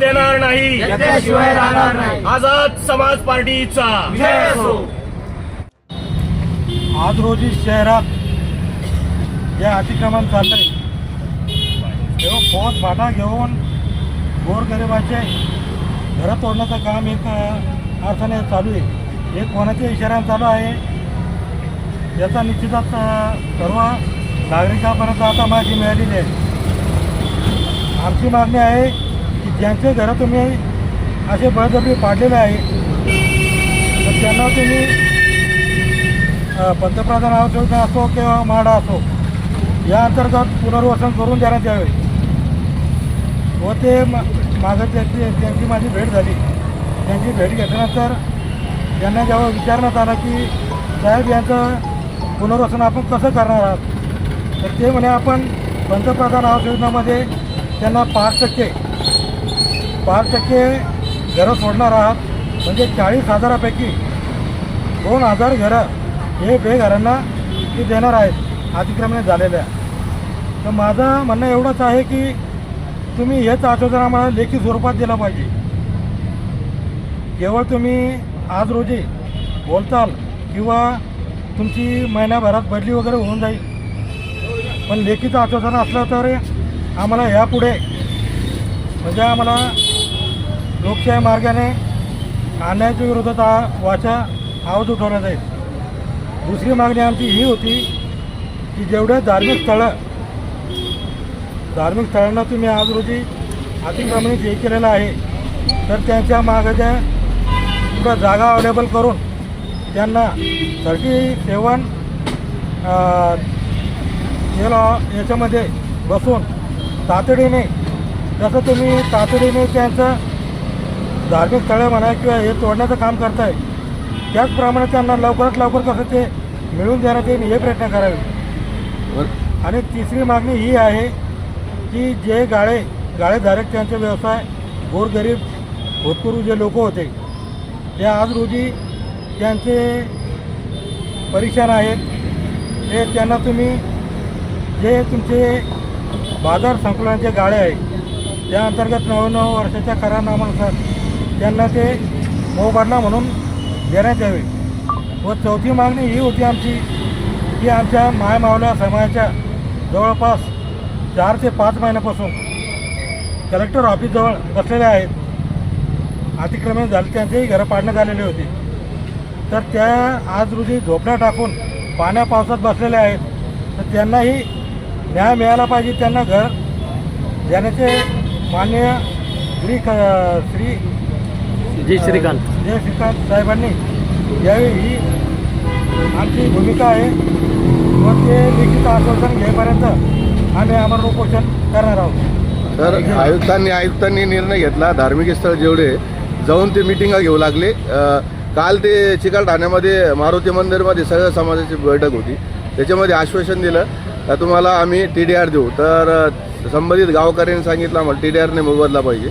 देणार नाही. त्याशिवाय राहणार नाही. आझाद समाज पार्टीचा. विजय असो. आज रोजी शहरात जे अतिक्रमण चाललंय तेव्हा फौज फाटा घेऊन गोरगरिबाचे घरं तोडण्याचं काम एक अर्थाने चालू आहे. हे कोणाच्या इशाऱ्यानं चालू आहे याचा निश्चितच सर्व नागरिकांपर्यंत आता माहिती मिळालेली आहे. आमची मागणी आहे की ज्यांचे घरं तुम्ही असे बळजबरी पाडलेले आहे तर त्यांना तुम्ही पंतप्रधान आवास योजना असो किंवा म्हाडा असो या अंतर्गत पुनर्वसन करून देण्यात यावे. व ते मा- मागं त्यांची त्यांची माझी भेट झाली. त्यांची भेट घेतल्यानंतर त्यांना जेव्हा विचारण्यात आलं की साहेब यांचं पुनर्वसन आपण कसं करणार आहात? तर ते म्हणे आपण पंतप्रधान आवास योजनामध्ये त्यांना पाच टक्के पाच टक्के घरं सोडणार आहात. म्हणजे चाळीस हजारापैकी दोन हजार घरं हे बेघरांना ती देणार आहेत. अतिक्रमणे झालेल्या. तर माझं म्हणणं एवढंच आहे की तुम्ही हेच आश्वासन आम्हाला लेखी स्वरूपात दिलं पाहिजे. केवळ तुम्ही आज रोजी बोलताल किंवा तुमची महिन्याभरात बदली वगैरे होऊन जाईल. पण लेखीचं आश्वासन असलं तर आम्हाला यापुढे म्हणजे आम्हाला लोकशाही मार्गाने अन्यायाच्या विरोधात वाचा आवाज उठवला जाईल दुसरी मागणी आमची ही होती की जेवढे धार्मिक स्थळं धार्मिक स्थळांना तुम्ही आज रोजी अतिक्रमणी हे केलेलं आहे तर त्यांच्या मागाच्या पुढं जागा अवेलेबल करून त्यांना थर्टी सेवन याला याच्यामध्ये बसून तातडीने जसं तुम्ही तातडीने त्यांचं धार्मिक स्थळं म्हणा किंवा हे तोडण्याचं काम करताय त्याचप्रमाणे त्यांना लवकरात लवकर कसं ते मिळवून देण्यात येईल हे प्रयत्न करावे. आणि तिसरी मागणी ही आहे की जे गाळे गाळेधारक त्यांचे व्यवसाय गोरगरीब भूतपूर्व जे लोक होते ते आज रोजी त्यांचे परीक्षण आहेत. ते त्यांना तुम्ही जे तुमचे बाजार संकुलांचे गाळे आहेत. त्या अंतर्गत नवनव वर्षाच्या करारनामानुसार त्यांना ते मोबदला म्हणून देण्यात यावे. व चौथी मागणी ही होती आमची की आमच्या मायमावल्या समाजाच्या जवळपास चार ते पाच महिन्यापासून कलेक्टर ऑफिसजवळ बसलेले आहेत. अतिक्रमण झाले त्यांचेही घरं पाडण्यात आलेले होते. तर त्या आज रोजी झोपड्या टाकून पाण्या पावसात बसलेल्या आहेत. तर त्यांनाही न्याय मिळाला पाहिजे त्यांना घर. देण्याचे मान्य श्री श्री जय श्रीकांत. जय श्रीकांत साहेबांनी यावेळी ही आमची भूमिका आहे. व ते लिखित आश्वासन घेईपर्यंत आम्ही आम्हाला उपोषण करणार आहोत. तर आयुक्तांनी आयुक्तांनी निर्णय घेतला धार्मिक स्थळ जेवढे जाऊन ते मिटिंगा घेऊ लागले. काल ते चिकाल ठाण्यामध्ये मारुती मंदिरमध्ये सगळ्या समाजाची बैठक होती. त्याच्यामध्ये आश्वासन दिलं. तर तुम्हाला आम्ही टी डी आर देऊ. तर संबंधित गावकऱ्यांनी सांगितलं आम्हाला टी डी आरने मोबदला पाहिजे.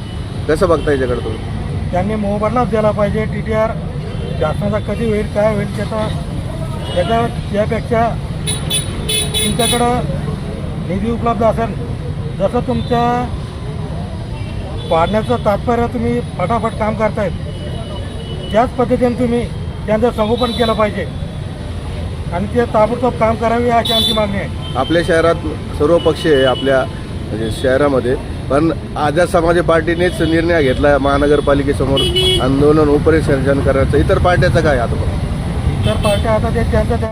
कसं बघता याच्याकडे तुम्ही? त्यांनी मोबदलाच दिला पाहिजे. टी टी आर शासनाचा कधी होईल काय होईल त्याचा त्याच्या त्यापेक्षा तुमच्याकडं निधी उपलब्ध असेल. जसं तुमच्या पाडण्याचं तात्पर्य तुम्ही फटाफट काम करतायत त्याच पद्धतीने तुम्ही त्यांचं संगोपन केलं पाहिजे. आणि ते ताबडतोब काम करावे अशी आमची मागणी आहे. आपल्या शहरात सर्व पक्ष आहे आपल्या म्हणजे शहरामध्ये. पण आझाद समाज पार्टीनेच निर्णय घेतला महानगरपालिकेसमोर आंदोलन उपरिसर्जन करायचं इतर पार्ट्याचं काय आता? इतर पार्ट्या आता ते त्यांचं